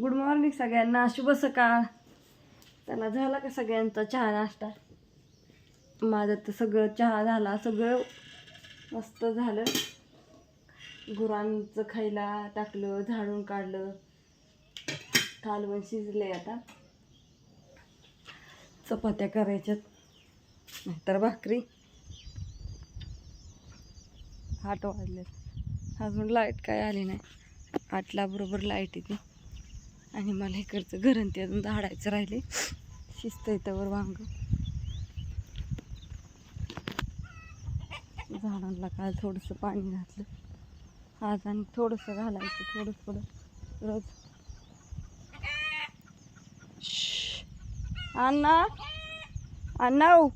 Good morning सगळ्यांना. शुभ सकाळ. त्याला झाला का सगळ्यांचा चहा नाश्ता? माझं तर सगळं चहा झाला. सगळं मस्त झालं. गुरांचं खायला टाकलं झाडून काढलं. कालवण शिजले आता. चपात्या करायच्यात. नाहीतर भाकरी. आठ वाजले अजून लाइट काय आली नाही. आठला बरोबर लाइट येते. आणि मला इकडचं घरण ते अजून झाडायचं राहिले. शिस्त येतं वांग. झाडांना काल थोडंसं पाणी घातलं. आज आणि थोडंसं घालायचं थोडं थोडं रोज. अण्णा. अण्णा हो.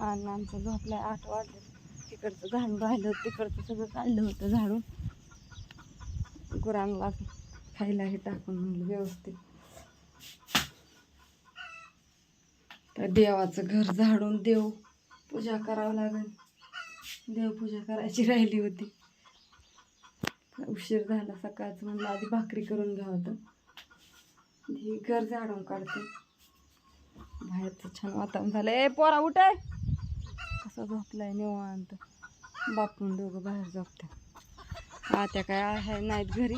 अण्णा आमचं झोपलाय आठ वाजलं. तिकडचं घालून राहिलं तिकडचं सगळं काढलं होतं झाडून. गुरांना खायला हे टाकून म्हणलं व्यवस्थित. तर देवाचं घर झाडून देव पूजा करावं लागेल. देवपूजा करायची राहिली होती. उशीर झाला सकाळचं म्हणलं आधी भाकरी करून घ्यावं तर. ही घर झाडून काढते. बाहेरचं छान वातावरण झालं. ए पोरा उठाय कसा झोपलाय निवांत. बापून दोघं बाहेर झोपतात आत्या काय आहे नाहीत घरी.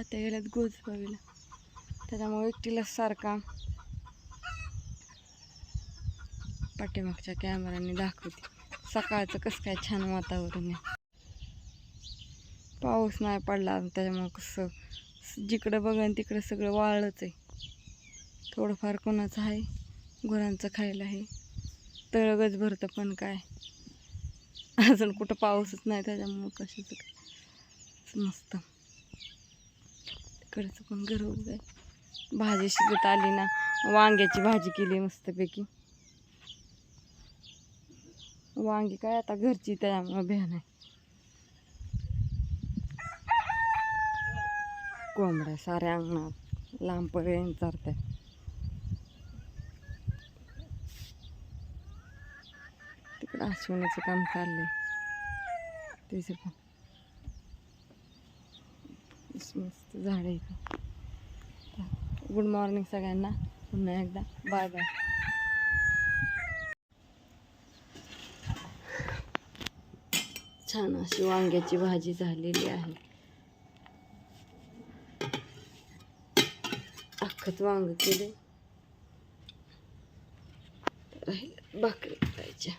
आत्या गेल्यात गोजबावीला त्याच्यामुळे एकटीला सारखा पाठीमागच्या कॅमेराने दाखवते. सकाळचं कसं काय छान वातावरण आहे. पाऊस नाही पडला त्याच्यामुळं कसं जिकडं बघन तिकडं सगळं वाळच आहे. थोडंफार कोणाचं आहे गुरांचं खायला आहे. तळगच भरतं पण काय. अजून कुठं पाऊसच नाही त्याच्यामुळं कशाचं काय. मस्त. तिकडचं पण घर उभं भाजी शिजत आली ना वांग्याची भाजी केली मस्तपैकी. वांगी काय आता घरची त्यामुळं बिहान आहे कोंबड्या साऱ्या अंगणात लांबपर्यंत चारत्या. तिकडं आश्विनाचं काम चाललंय. तिचं पण. मस्त मस्त झाड आहे इथं गुड मॉर्निंग सगळ्यांना. पुन्हा एकदा. बाय बाय छान अशी वांग्याची भाजी झालेली आहे. अख्खत वांग केले भाकरी करायच्या